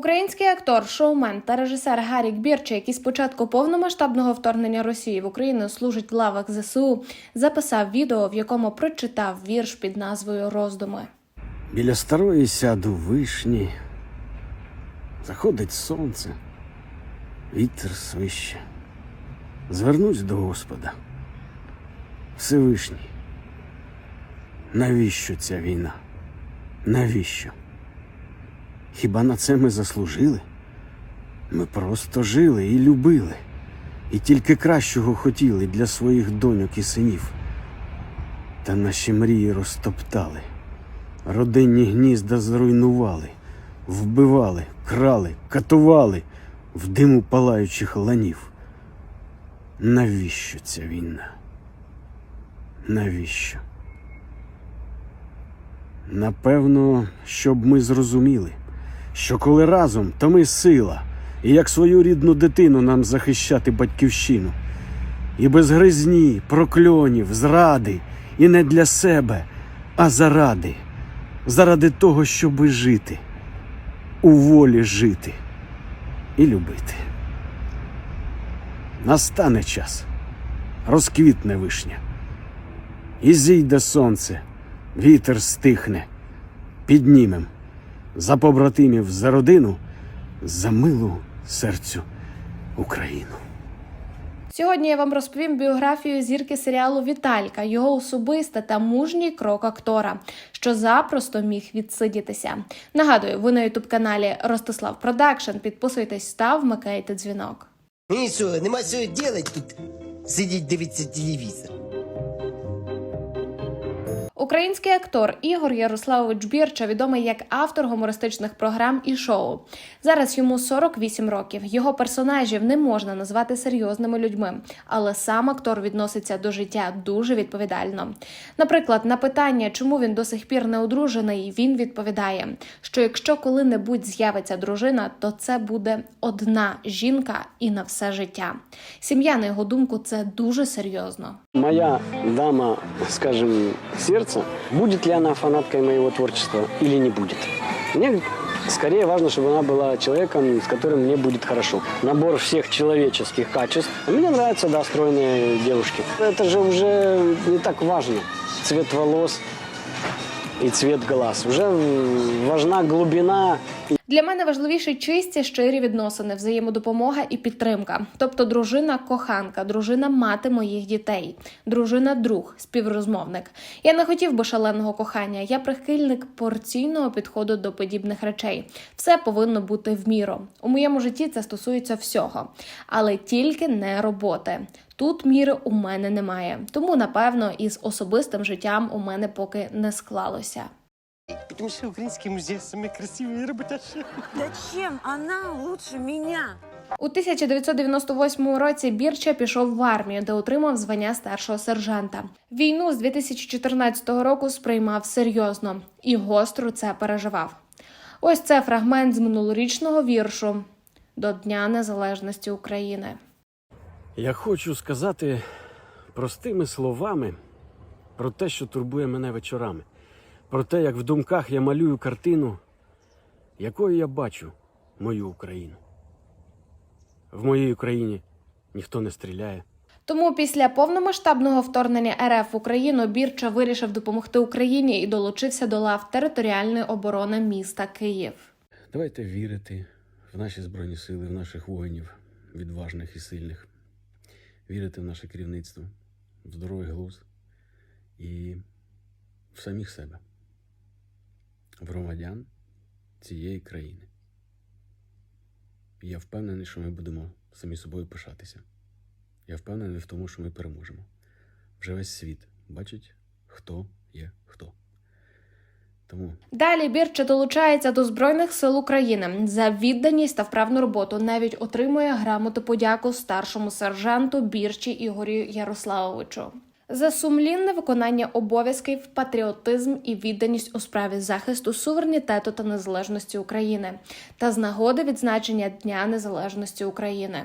Український актор, шоумен та режисер Гарік Бірче, який з початку повномасштабного вторгнення Росії в Україну служить в лавах ЗСУ, записав відео, в якому прочитав вірш під назвою Роздуми. Біля старої сяду вишні. Заходить сонце, вітер свище. Звернусь до Господа. Всевишній. Навіщо ця війна? Навіщо? Хіба на це ми заслужили? Ми просто жили і любили, і тільки кращого хотіли для своїх доньок і синів. Та наші мрії розтоптали. Родинні гнізда зруйнували, вбивали, крали, катували в диму палаючих ланів. Навіщо ця війна? Навіщо? Напевно, щоб ми зрозуміли, що коли разом, то ми сила, і як свою рідну дитину нам захищати батьківщину. І без гризні, прокльонів, зради, і не для себе, а заради, заради того, щоби жити, у волі жити і любити. Настане час, розквітне вишня, і зійде сонце, вітер стихне, піднімем за побратимів, за родину, за милу серцю Україну. Сьогодні я вам розповім біографію зірки серіалу Віталька, його особисте та мужній крок актора, що запросто міг відсидітися. Нагадую, ви на ютуб каналі Ростислав Продакшн. Підписуйтесь та вмикайте дзвінок. І що, нема що делать тут? Сидіть, дивитися телевізор. Український актор Ігор Ярославович Бірча відомий як автор гумористичних програм і шоу. Зараз йому 48 років. Його персонажів не можна назвати серйозними людьми, але сам актор відноситься до життя дуже відповідально. Наприклад, на питання, чому він до сих пір не одружений, він відповідає, що якщо коли-небудь з'явиться дружина, то це буде одна жінка і на все життя. Сім'я, на його думку, це дуже серйозно. Моя дама, скажем, сердца, будет ли она фанаткой моего творчества или не будет? Мне скорее важно, чтобы она была человеком, с которым мне будет хорошо. Набор всех человеческих качеств. Мне нравятся, да, девушки. Это же уже не так важно. Цвет волос и цвет глаз. Уже важна глубина Для мене важливіші чисті щирі відносини, взаємодопомога і підтримка. Тобто, дружина коханка, дружина мати моїх дітей, дружина друг, співрозмовник. Я не хотів би шаленого кохання. Я прихильник порційного підходу до подібних речей. Все повинно бути в міру. У моєму житті це стосується всього, але тільки не роботи. Тут міри у мене немає. Тому, напевно, із особистим життям у мене поки не склалося. Тому що український музей саме красиві роботящі. Да чем она лучше меня? У 1998 році Бірча пішов в армію, де отримав звання старшого сержанта. Війну з 2014 року сприймав серйозно і гостро це переживав. Ось це фрагмент з минулорічного віршу до Дня Незалежності України. Я хочу сказати простими словами про те, що турбує мене вечорами, про те, як в думках я малюю картину, якою я бачу мою Україну. В моїй Україні ніхто не стріляє. Тому після повномасштабного вторгнення РФ в Україну Бірча вирішив допомогти Україні і долучився до лав територіальної оборони міста Київ. Давайте вірити в наші збройні сили, в наших воїнів, відважних і сильних, вірити в наше керівництво, в здоровий глузд і в самих себе, в громадян цієї країни. Я впевнений, що ми будемо самі собою пишатися. Я впевнений в тому, що ми переможемо. Вже весь світ бачить, хто є хто. Тому Далі Бірча долучається до Збройних сил України за відданість та вправну роботу. Навіть отримує грамоту подяку старшому сержанту Бірчі Ігорю Ярославовичу. За сумлінне виконання обов'язків, патріотизм і відданість у справі захисту суверенітету та незалежності України та з нагоди відзначення Дня Незалежності України.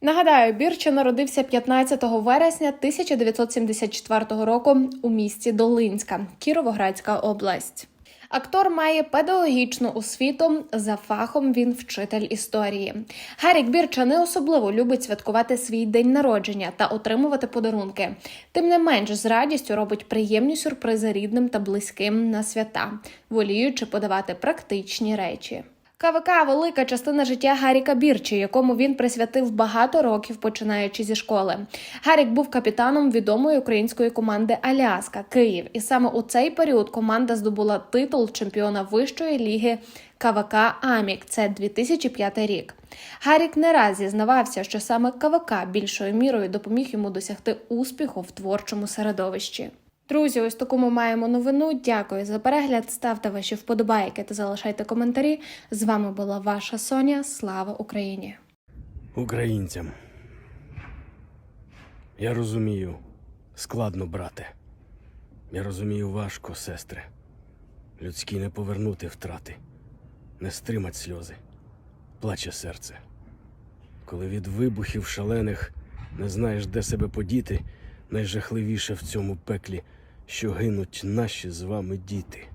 Нагадаю, Бірча народився 15 вересня 1974 року у місті Долинська, Кіровоградська область. Актор має педагогічну освіту. За фахом він вчитель історії. Гарік Бірча не особливо любить святкувати свій день народження та отримувати подарунки. Тим не менш, з радістю робить приємні сюрпризи рідним та близьким на свята, воліючи подавати практичні речі. КВК велика частина життя Гаріка Бірчі, якому він присвятив багато років, починаючи зі школи. Гарік був капітаном відомої української команди Аляска Київ, і саме у цей період команда здобула титул чемпіона вищої ліги КВК Амік. Це 2005 рік. Гарік не раз зізнавався, що саме КВК більшою мірою допоміг йому досягти успіху в творчому середовищі. Друзі, ось таку ми маємо новину. Дякую за перегляд. Ставте ваші вподобайки та залишайте коментарі. З вами була ваша Соня. Слава Україні! Українцям. Я розумію, складно, брате. Я розумію важко, сестри. Людські не повернути втрати, не стримать сльози, плаче серце. Коли від вибухів шалених не знаєш, де себе подіти, найжахливіше в цьому пеклі, що гинуть наші з вами діти.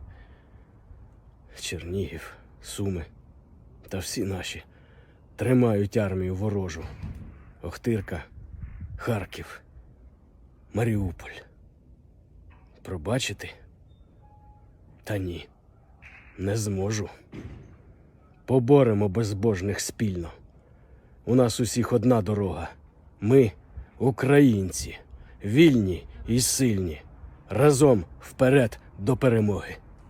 Чернігів, Суми та всі наші тримають армію ворожу. Охтирка, Харків, Маріуполь. Пробачити? Та ні, не зможу. Поборемо безбожних спільно. У нас усіх одна дорога. Ми українці, вільні і сильні. Разом вперед до перемоги.